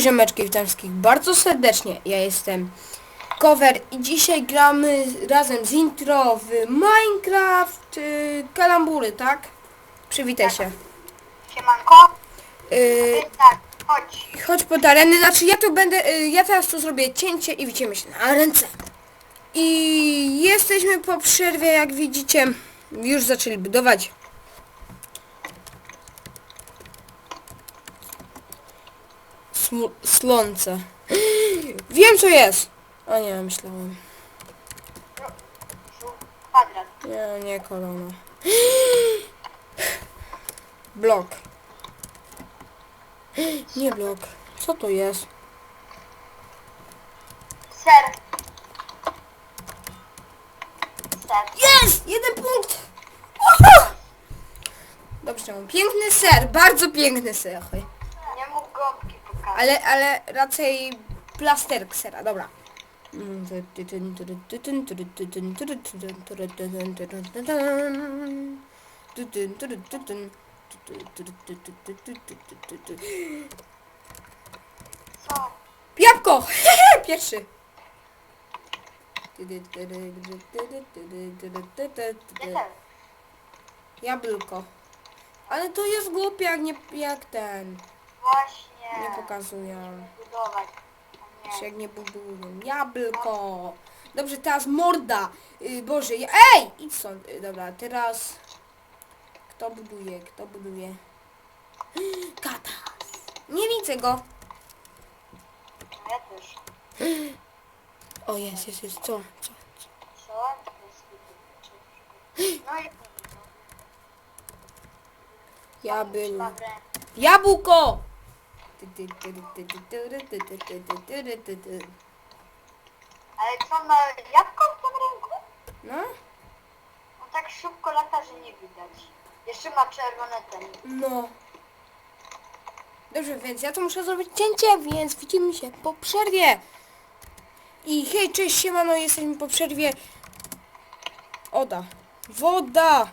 Ziomeczki, witam wszystkich bardzo serdecznie. Ja jestem Cover i dzisiaj gramy razem z intro w Minecraft yy, Kalambury, tak? Przywitaj się. Siemanko. Yy, Więc tak, chodź. chodź pod arenę, znaczy ja tu będę, yy, ja teraz tu zrobię cięcie i widzimy się na ręce. I jesteśmy po przerwie, jak widzicie, już zaczęli budować. Slące. Wiem co jest! A nie, myślałem. Kwadrat. Nie, nie kolana. Blok. Nie blok. Co to jest? Ser. Ser. Jest! Jeden punkt! Uhu! Dobrze, piękny ser, bardzo piękny ser. Ale, ale raczej plasterk sera, dobra. Co? Jabłko! Pierwszy. Jabłko. Ale to jest głupie jak nie jak ten. Właśnie. Nie pokazują. Budować. Jak nie budują. Jabłko. Dobrze, teraz morda. Y, Boże, ja... ej! Idź stąd. Y, Dobra, teraz... Kto buduje? Kto buduje? Katas. Nie widzę go. Ja też. O, jest, jest, jest. Co? Co? co? No i Jabłko. Dobre. Jabłko! Ale co ma jabłko w tym ręku? No? On tak szybko lata, że nie widać. Jeszcze ma czerwone ten. No. Dobrze, więc ja tu muszę zrobić cięcie, więc widzimy się po przerwie. I hej, cześć, siemano, jesteśmy po przerwie. Oda. Woda!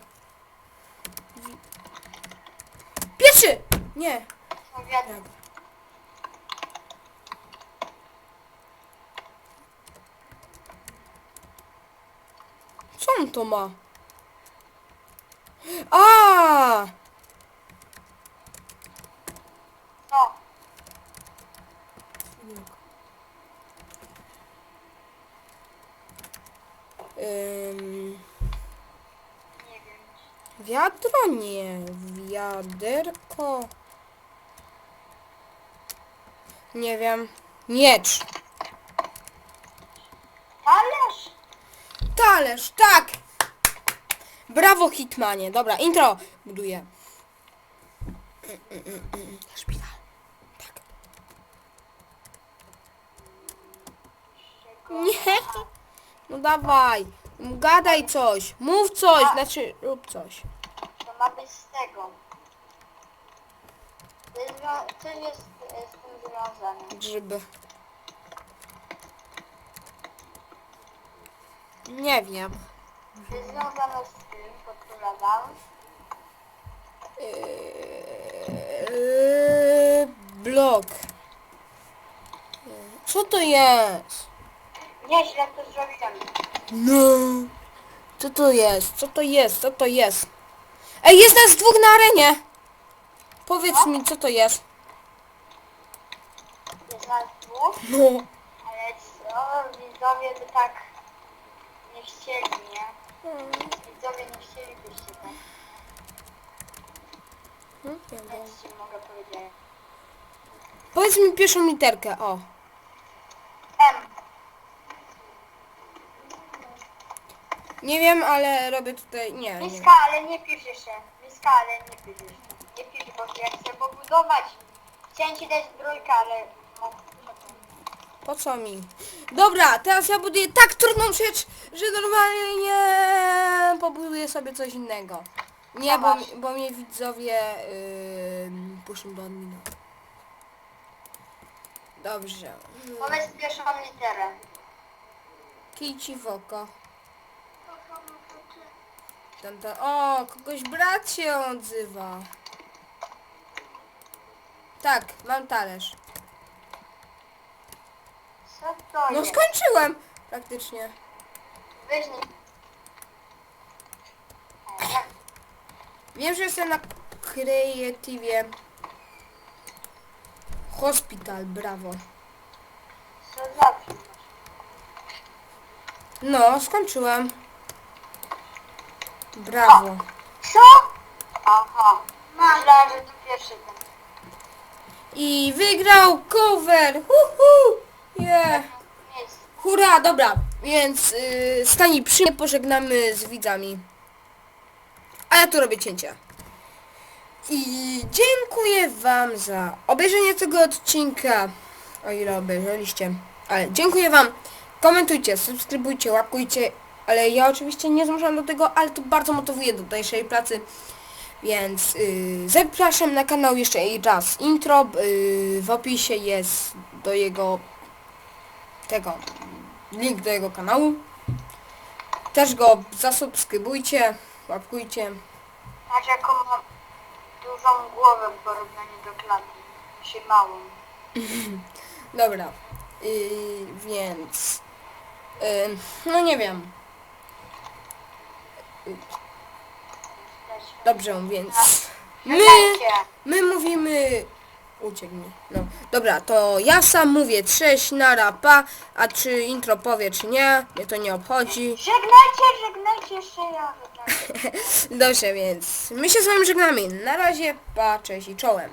Pierwszy! Nie. No Co on to ma? A! Co? Ym, Nie wiem. wiadro nie. Wiaderko. Nie wiem. Miecz. Talerz? Talerz, tak! Brawo, Hitmanie. Dobra, intro buduję. Szpital. Tak. Nie. No dawaj. Gadaj coś. Mów coś. Znaczy, rób coś. To ma być z tego. To jest, zwią- jest z tym związane. Grzyby. Nie wiem. Jest związane z tym, podpowiadam. Yy, blok. Co to jest? Nieźle to zrobiłem. No. Co to jest? Co to jest? Co to jest? Ej, jest nas dwóch na arenie! Powiedz mi, co to jest. Jest nas dwóch, No. ale co? Widzowie by tak chcieli, nie? Widzowie nie chcielibyście tak. Więc ci mogę powiedzieć. Powiedz mi pierwszą literkę, o. M. Nie wiem, ale robię tutaj... Nie, nie. Miska, ale nie pisz jeszcze. Miska, ale nie pisz jeszcze. Nie pisz, bo ja chcę pobudować. Chciałem ci dać trójkę, ale... no, Po co mi? Dobra, teraz ja buduję tak trudną rzecz, że normalnie pobuduję sobie coś innego. Nie, bo, bo mnie widzowie yy, puszczą do admina. Dobrze. Powiedz pierwszą literę. Kij ci w oko. Tam, tam, o, kogoś brat się odzywa. Tak, mam talerz. Co to No jest? skończyłem praktycznie. Weź nie... Wiem, że jestem na Creative Hospital, brawo. Co. No, skończyłem. Brawo. Co? Aha. Myślałem, że to pierwszy ten. I wygrał cover! Uhu! Yeah. Hurra, dobra, więc yy, stani przy mnie pożegnamy z widzami. A ja tu robię cięcia. I dziękuję wam za obejrzenie tego odcinka. O ile obejrzeliście. Ale dziękuję wam. Komentujcie, subskrybujcie, łapkujcie. Ale ja oczywiście nie zmuszam do tego, ale to bardzo motywuje do dalszej pracy. Więc yy, zapraszam na kanał jeszcze raz intro. Yy, w opisie jest do jego tego link do jego kanału. Też go zasubskrybujcie, łapkujcie. Patrz jaką mam dużą głowę w porównaniu do klaty. Czy małą. Dobra. Yy, więc yy, no nie wiem. Dobrze, więc my Żegnajcie. my mówimy uciekł mi. No. Dobra, to ja sam mówię cześć, nara, pa, a czy intro powie czy nie, mnie to nie obchodzi. Żegnajcie, żegnajcie jeszcze ja. Żegnajcie. Dobrze, więc my się z wami żegnamy. Na razie, pa, cześć i czołem.